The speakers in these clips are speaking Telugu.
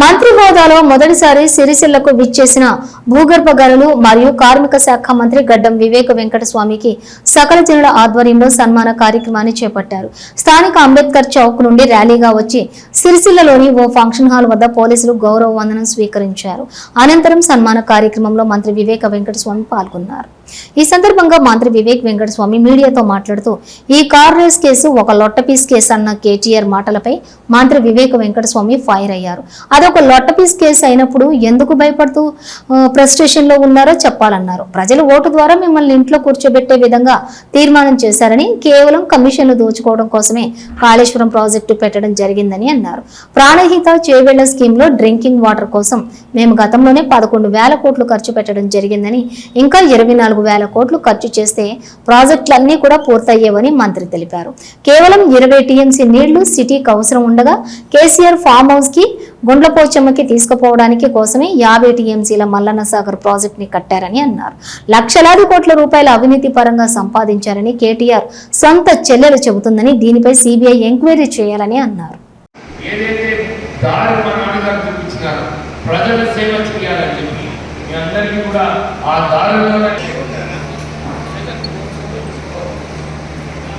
మంత్రి హోదాలో మొదటిసారి సిరిసిల్లకు విచ్చేసిన భూగర్భ గనులు మరియు కార్మిక శాఖ మంత్రి గడ్డం వివేక వెంకటస్వామికి సకల జనుల ఆధ్వర్యంలో సన్మాన కార్యక్రమాన్ని చేపట్టారు. స్థానిక అంబేద్కర్ చౌక్ నుండి ర్యాలీగా వచ్చి సిరిసిల్లలోని ఓ ఫంక్షన్ హాల్ వద్ద పోలీసులు గౌరవ వందనం స్వీకరించారు. అనంతరం సన్మాన కార్యక్రమంలో మంత్రి వివేక వెంకటస్వామి పాల్గొన్నారు. ఈ సందర్భంగా మంత్రి వివేక్ వెంకటస్వామి మీడియాతో మాట్లాడుతూ ఈ కార్ రేస్ కేసు ఒక లొట్టపీస్ కేసు అన్న కేటీఆర్ మాటలపై మంత్రి వివేక వెంకటస్వామి ఫైర్ అయ్యారు. అదొక లొట్టపీస్ కేసు అయినప్పుడు ఎందుకు భయపడుతూ ఫ్రస్ట్రేషన్లో ఉన్నారో చెప్పాలన్నారు. ప్రజలు ఓటు ద్వారా మిమ్మల్ని ఇంట్లో కూర్చోబెట్టే విధంగా తీర్మానం చేశారని కేవలం కమిషన్లు దోచుకోవడం కోసమే కాళేశ్వరం ప్రాజెక్టు పెట్టడం జరిగిందని అన్నారు. ప్రాణహిత చేవేళ్ళ స్కీమ్లో డ్రింకింగ్ వాటర్ కోసం మేము గతంలోనే పదకొండు వేల కోట్లు ఖర్చు పెట్టడం జరిగిందని ఇంకా ఇరవై నాలుగు వేల కోట్లు ఖర్చు చేస్తే ప్రాజెక్టులన్నీ కూడా పూర్తయ్యేవని మంత్రి తెలిపారు. కేవలం ఇరవై టీఎంసీ నీళ్ళు సిటీకి అవసరం ఉండగా కేసీఆర్ ఫామ్ హౌస్కి గుండ్లపోచమ్మకి తీసుకుపోవడానికి కోసమే యాభై టీఎంసీల మల్లన్న సాగర్ ప్రాజెక్ట్ని కట్టారని అన్నారు. లక్షలాది కోట్ల రూపాయల అవినీతి పరంగా సంపాదించారని కేటీఆర్ సొంత చెల్లెలు చెబుతుందని దీనిపై సిబిఐ ఎంక్వైరీ చేయాలని అన్నారు. ప్రజల సేవ చేయాలని చెప్పి మీ అందరికీ కూడా ఆ దారిలోనే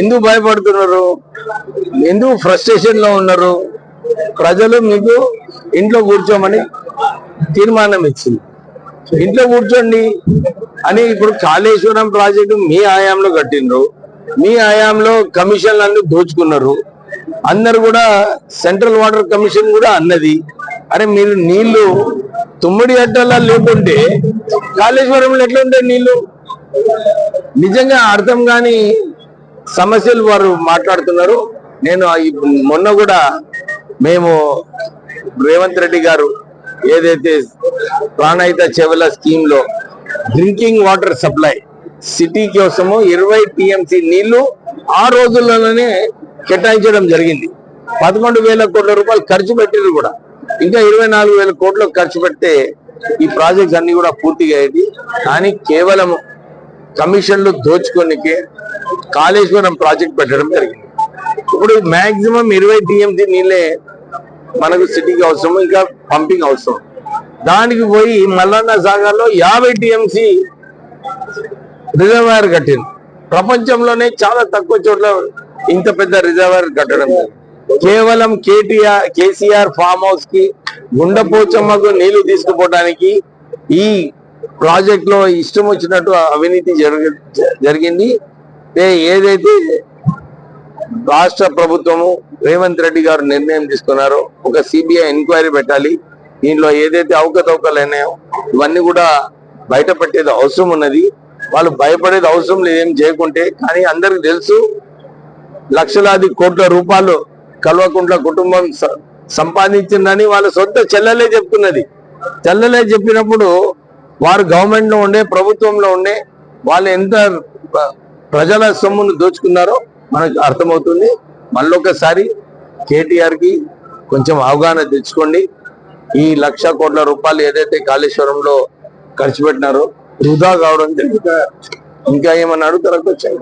ఎందుకు భయపడుతున్నారు? ఎందుకు ఫ్రస్ట్రేషన్లో ఉన్నారు? ప్రజలు మీకు ఇంట్లో కూర్చోమని తీర్మానం ఇచ్చింది. ఇంట్లో కూర్చోండి అని ఇప్పుడు కాళేశ్వరం ప్రాజెక్టు మీ ఆయాంలో కట్టిండ్రు. మీ ఆయాంలో కమిషన్లు అన్ని దోచుకున్నారు. అందరు కూడా సెంట్రల్ వాటర్ కమిషన్ కూడా అన్నది. అరే మీరు నీళ్ళు తుమ్మిడి అట్టలా లేకుంటే కాళేశ్వరంలో ఎట్లా ఉంటాయి నీళ్ళు నిజంగా అర్థం కాని సమస్యలు వారు మాట్లాడుతున్నారు. నేను ఆ మొన్న కూడా మేము రేవంత్ రెడ్డి గారు ఏదైతే ప్రాణహిత చెవల స్కీమ్లో డ్రింకింగ్ వాటర్ సప్లై సిటీ కోసము ఇరవై టిఎంసి నీళ్ళు ఆ రోజుల్లోనే కేటాయించడం జరిగింది. పదకొండు వేల కోట్ల రూపాయలు ఖర్చు పెట్టారు కూడా. ఇంకా ఇరవై నాలుగు వేల కోట్లు ఖర్చు పెడితే ఈ ప్రాజెక్ట్స్ అన్ని కూడా పూర్తిగా అయ్యేది. కానీ కేవలం కమిషన్లు దోచుకోనికి కాళేశ్వరం ప్రాజెక్ట్ పెట్టడం జరిగింది. ఇప్పుడు మాక్సిమం ఇరవై టీఎంసీ నీళ్ళే మనకు సిటీకి అవసరం ఇంకా పంపింగ్ అవసరం. దానికి పోయి మల్లన్న సాగర్లో యాభై టీఎంసీ రిజర్వాయర్ కట్టింది. ప్రపంచంలోనే చాలా తక్కువ చోట్ల ఇంత పెద్ద రిజర్వాయర్ కట్టడం కేవలం కేటీఆర్ కేసీఆర్ ఫామ్ హౌస్కి గుండపోచమ్మకు నీళ్ళు తీసుకుపోవడానికి ఈ ప్రాజెక్ట్లో ఇష్టం వచ్చినట్టు అవినీతి జరగ- జరిగింది. ఏదైతే రాష్ట్ర ప్రభుత్వము రేవంత్ రెడ్డి గారు నిర్ణయం తీసుకున్నారో ఒక సిబిఐ ఎంక్వైరీ పెట్టాలి. దీనిలో ఏదైతే అవకతవకలు అయినాయో ఇవన్నీ కూడా బయట పెట్టేది అవసరం ఉన్నది. వాళ్ళు భయపడేది అవసరం లేదు ఏం చేయకుంటే. కానీ అందరికి తెలుసు లక్షలాది కోట్ల రూపాయలు కల్వకుంట్ల కుటుంబం సంపాదించిందని వాళ్ళ సొంత చెల్లెలే చెప్తున్నది. చెల్లెలే చెప్పినప్పుడు వారు గవర్నమెంట్లో ఉండే ప్రభుత్వంలో ఉండే వాళ్ళు ఎంత ప్రజల సొమ్మును దోచుకున్నారో మనకు అర్థమవుతుంది. మళ్ళొకసారి కేటీఆర్కి కొంచెం అవగాహన తెచ్చుకోండి. ఈ లక్ష కోట్ల రూపాయలు ఏదైతే కాళేశ్వరంలో ఖర్చు పెట్టినారో వృధా కావడం జరుగుతుంది. ఇంకా ఏమన్నా అడుగుతారా? వచ్చాయి